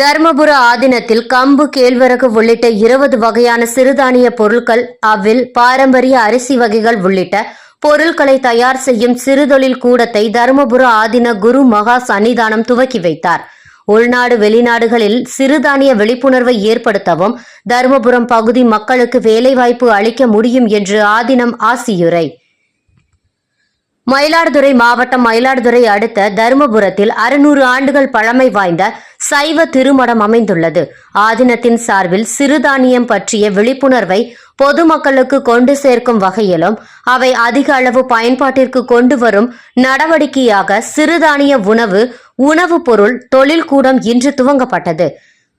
தர்மபுர ஆதீனத்தில் கம்பு கேழ்வரகு உள்ளிட்ட இருபது வகையான சிறுதானிய பொருட்கள் அவில் பாரம்பரிய அரிசி வகைகள் உள்ளிட்ட பொருட்களை தயார் செய்யும் சிறுதொழில் கூடத்தை தருமபுர ஆதீன குரு மகா சன்னிதானம் துவக்கி வைத்தார். உள்நாடு வெளிநாடுகளில் சிறுதானிய விழிப்புணர்வை ஏற்படுத்தவும் தருமபுரம் பகுதி மக்களுக்கு வேலைவாய்ப்பு அளிக்க முடியும் என்று ஆதீனம் ஆசியுரை. மயிலாடுதுறை மாவட்டம் மயிலாடுதுறை அடுத்த தருமபுரத்தில் அறுநூறு ஆண்டுகள் பழமை வாய்ந்த சைவ திருமடம் அமைந்துள்ளது. ஆதீனத்தின் சார்பில் சிறுதானியம் பற்றிய விழிப்புணர்வை பொதுமக்களுக்கு கொண்டு சேர்க்கும் வகையிலும் அவை அதிக அளவு பயன்பாட்டிற்கு கொண்டு வரும் நடவடிக்கையாக சிறுதானிய உணவு உணவுப் பொருள் தொழில்கூடம் இன்று துவங்கப்பட்டது.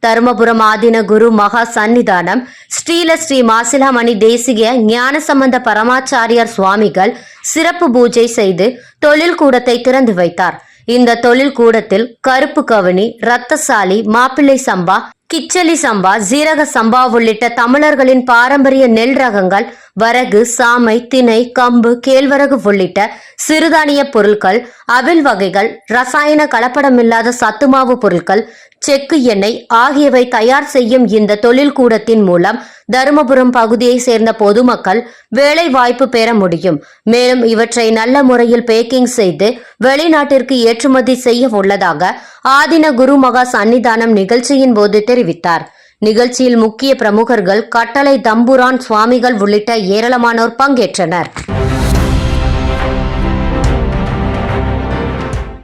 தருமபுரம் ஆதீன குரு மகா சந்நிதானம் ஸ்ரீல ஸ்ரீ மாசிலாமணி தேசிய ஞான சம்பந்த பரமாச்சாரியார் சுவாமிகள் சிறப்பு பூஜை செய்து தொழில் கூடத்தை திறந்து வைத்தார். இந்த தொழில் கூடத்தில் கருப்பு கவனி ரத்தசாலி மாப்பிள்ளை சம்பா கிச்சலி சம்பா ஜீரக சம்பா உள்ளிட்ட தமிழர்களின் பாரம்பரிய நெல் ரகங்கள் வரகு சாமை திணை கம்பு கேழ்வரகு உள்ளிட்ட சிறுதானிய பொருட்கள் அவில் வகைகள் ரசாயன கலப்படமில்லாத சத்துமாவு பொருட்கள் செக்கு எண்ணெய் ஆகியவை தயார் செய்யும் இந்த தொழில் கூடத்தின் மூலம் தருமபுரம் பகுதியை சேர்ந்த பொதுமக்கள் வேலை வாய்ப்பு பெற முடியும். மேலும் இவற்றை நல்ல முறையில் பேக்கிங் செய்து வெளிநாட்டிற்கு ஏற்றுமதி செய்ய உள்ளதாக ஆதின குரு மகா சன்னிதானம் நிகழ்ச்சியின் போது தெரிவித்தார். நிகழ்ச்சியில் முக்கிய பிரமுகர்கள் கட்டளை தம்புரான் சுவாமிகள் உள்ளிட்ட ஏராளமானோர் பங்கேற்றனர்.